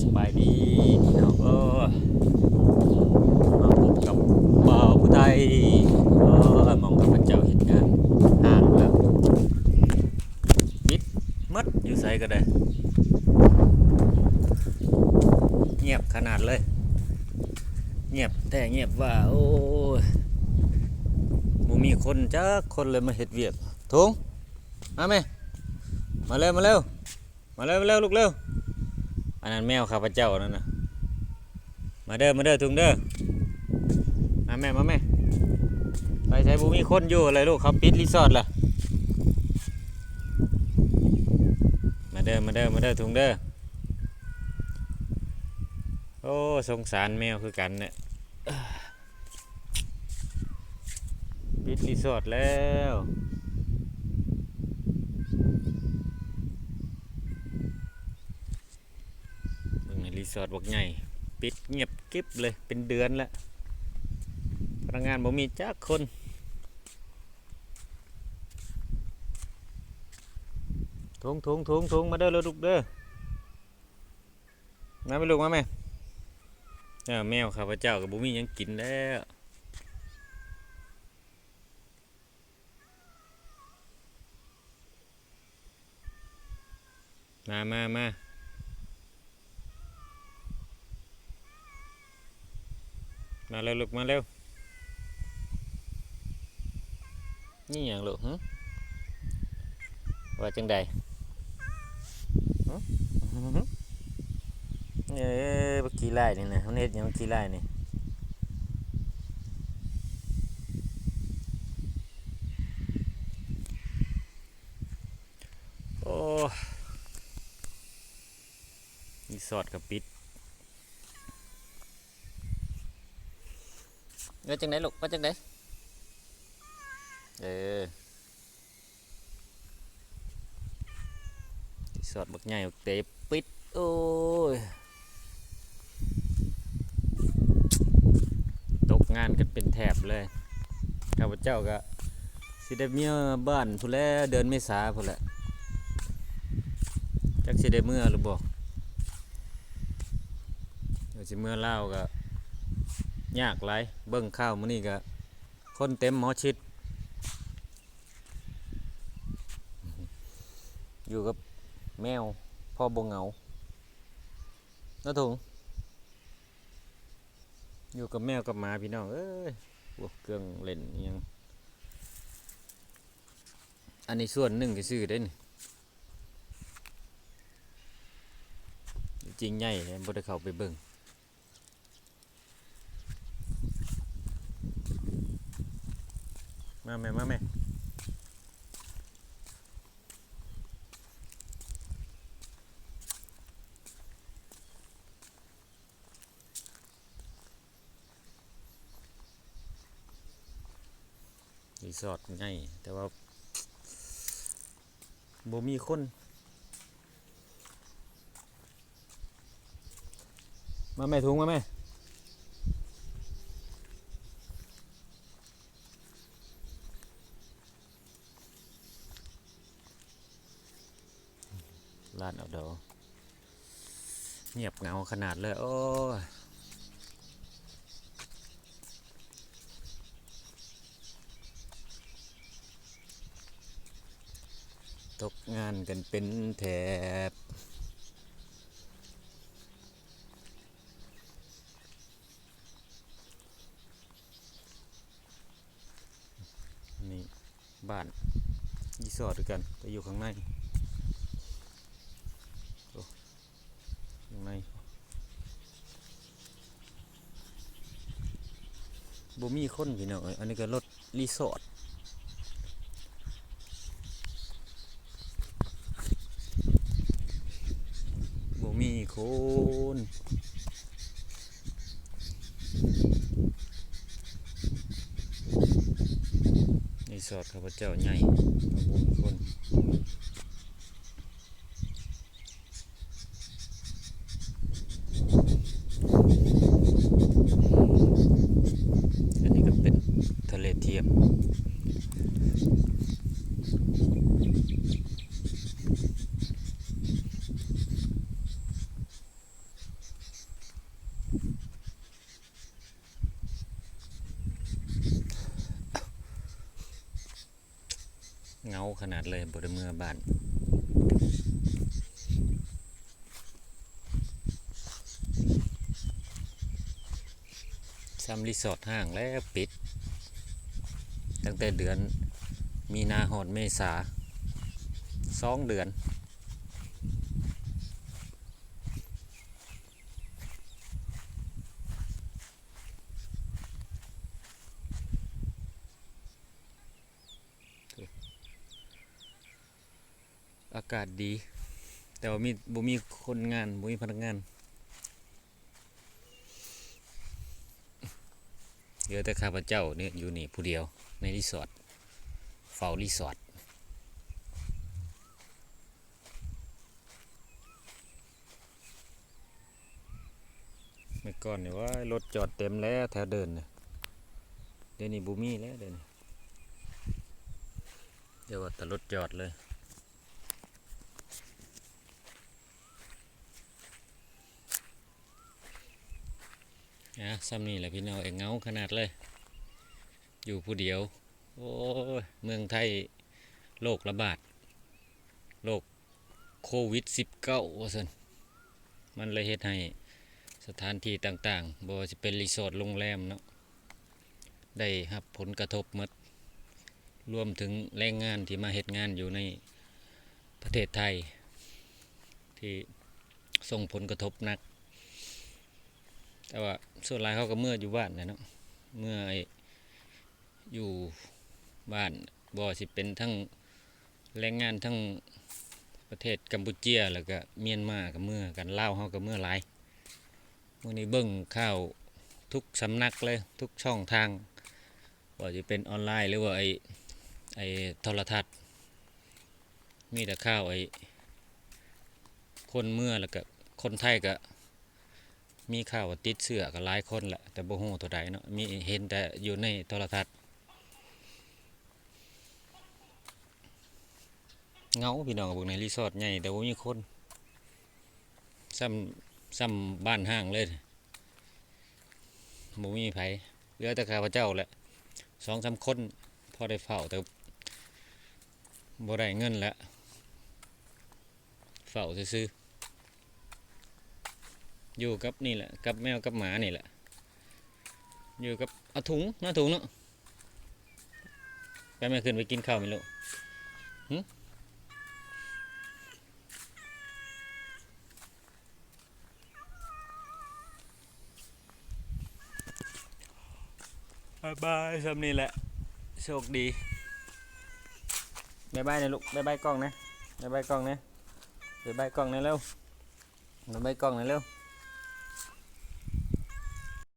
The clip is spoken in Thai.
สบายดีพี่น้องเออมาพบกับบ่าวผู้ไทยเออมองกับพระเจ้าเห็นงานห่างแล้วมิดมัดอยู่ใส่ก็ได้ เงียบขนาดเลย เงียบแต่เงียบว่า โอ้ยบ่มีคนจักคนเลยมาเฮ็ดเวียกทงมาไหมมาเร็วมาเร็วมาเร็วมาเร็วลูกเร็ว อันนั้นแมวข้าพเจ้านั่นนะมาเด้อมาเด้อทุงเด้อมาแม่มาแม่ไปใช้บุมีคนอยู่อะไรลูกเขาปิดรีสอร์ทล่ะมาเด้อมาเด้อมาเด้อทุงเด้อโอ้สงสารแมวคือกันเนี่ยปิดรีสอร์ทแล้วเบิ่งในรี สอร์ทบอกใหญ่ปิดเงียบกริบเลยเป็นเดือนแล้วพนักงานบ่มีจักคนทงทงทงทงมาเด้อเลยลูกเด้อมาไปลูกมาแม่แมวข้าพเจ้ากับบุมียังกินแล้วมามามา มาเร็วลูกมาเร็ว นี่อย่างลูกหึว่าจังใดหึเอ้ยบักขี้ไล่นี่นะมันเฮ็ดยังบักขี้ไล่นี่โอ้รีสอร์ทกับปิด เอ้ยจังไดลูกว่าจังไดเออสอร์ทบักใหญ่เตะปิด โอ้ย ตกงานกันเป็นแถบเลยข้าพเจ้าก็สิได้เมียบ้านพุ่นแล้วเดือนเมษาพุ่นแหละจักสิได้เมื่อหรือบ่เดี๋ยวสิเมื่อเล่าก็ ยากหลายเบิ่งข้าวมื้อนี้ก็คนเต็มหมอชิด อยู่กับแมวพ่อบ่เหงาน้าถุงอยู่กับแมวกับหมาพี่น้องเอ้ยพวกเครื่องเล่นยังอันนี้ส่วนหนึ่งก็ซื้อได้นี่จริงใหญ่บ่ได้เข้าไปเบิ่ง มาแม่มาแม่รีสอร์ทใหญ่แต่ว่าบ่มีคน มาแม่ถุงมาแม่ ร้านเอาเดอเงียบเงาขนาดเลย โอ้ยตกงานกันเป็นแถบนี่บ้านรีสอร์ทด้วยกันแต่อยู่ข้างในโอ้ ข้างในบ่มีคนพี่น้องอันนี้ก็รถรีสอร์ทบ่มีคนรีสอร์ทข้าพเจ้าใหญ่บ่มีคนก็เป็นทะเลเทียม อ ขนาดเลยบ่ได้เมื่อบ้านซ้ำรีสอร์ทห้างแล้วปิด ตั้งแต่เดือนมีนาหอดเมษาสองเดือนากาศดี แต่ว่ามีบ่มีคนงานบ่มีพนักงานเหลือแต่ข้าพเจ้าเนี่ยอยู่นี่ผู้เดียวในรีสอร์ทเฝ้ารีสอร์ทเมื่อก่อนเนี่ยว่ารถจอดเต็มแล้วแถวเดินเนี่ยเดี๋ยวนี้บ่มีแล้วเดี๋ยวนี้เดี๋ยวว่าแต่รถจอดเลย นะซ้ำนี่แหละพี่น้องเองเงาขนาดเลย อยู่ผู้เดียว โอ้ยเมืองไทยโรคระบาดโรคโควิด -19 ว่าสันมันเลยเฮ็ดให้สถานที่ต่างๆบ่ว่าจะเป็นรีสอร์ทโรงแรมเนาะได้รับผลกระทบหมดรวมถึงแรงงานที่มาเฮ็ดงานอยู่ในประเทศไทย ที่ส่งผลกระทบหนัก แต่ว่าส่วนหลายเขาก็เมื่ออยู่บ้านนะเนาะเมื่ออยู่บ้านบ่สิเป็นทั้งแรงงานทั้งประเทศกัมพูเชียแล้วก็เมียนมากับเมื่อกันลาเฮาก็เมื่อหลายมื้อนี้เบิ่งข่าวทุกสำนักเลยทุกช่องทางว่าจะเป็นออนไลน์หรือว่าไอ้ไอ้โทรทัศน์ มีแต่ข่าวไอ้คนเมื่อแล้วก็คนไทยก็ มีข่าวติดเสือก็หลายคนแหละแต่บ่ฮู้เท่าใดเนาะมีเห็นแต่อยู่ในโทรทัศน์เงาพี่น้องบิ่งในรีสอร์ทใหญ่แต่บ่มีคนซ้ำซ้ำบ้านห้างเลยบ่มีไผเหลือแต่ข้าพเจ้าแหละสองสามคนพอได้เฝ้าแต่บ่ได้เงินแล้วเฝ้าซื่อ อยู่กับนี่แหละกับแมวกับหมานี่แหละ อยู่กับเอาถุงหน้าถุงเนาะไปแม่ขึ้นไปกินข้าวไหมลูกหึบายบายสำนี่แหละ โชคดีบายบายนะลูกบายบายกล้องนะบายบายกล้องนะบายบายกล้องนะเร็วบายบายกล้องนะเร็ว